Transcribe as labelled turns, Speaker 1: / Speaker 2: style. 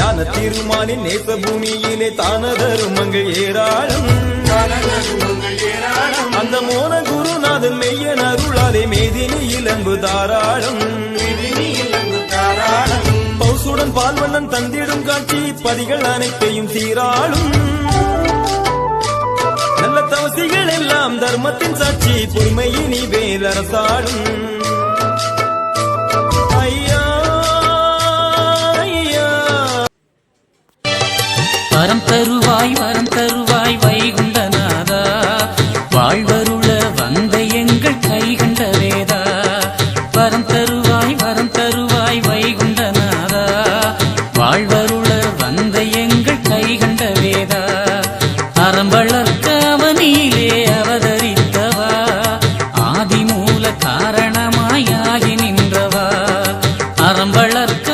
Speaker 1: ஞான திருமாலின் நேச பூமியிலே தான தருமங்கள் ஏராளம் அந்த மோன குருநாதன் மெய்யன் அருளாலே மேதினி இளம்பு தாராளம். பௌசுடன் பால்வண்ணன் தந்திடும் காட்சி பதிகள் அனைத்தையும் சீராளும். நல்ல தவசிகள் எல்லாம் தர்மத்தின் சாட்சி பொறுமையினி வேலரசாடும்
Speaker 2: வரம் தருவாய் வரம் தருவாய் வைகுண்டநாதா. வாழ்வருள வந்த எங்கள் கை கண்ட வேதா வரம் தருவாய் வரம் தருவாய் வைகுண்டநாதா. வாழ்வருள வந்த எங்கள் கை கண்ட வேதா அறம் வளர்க்க அவனிலே அவதரித்தவா. ஆதிமூல காரணமாயாகி நின்றவா. அறம் வளர்க்க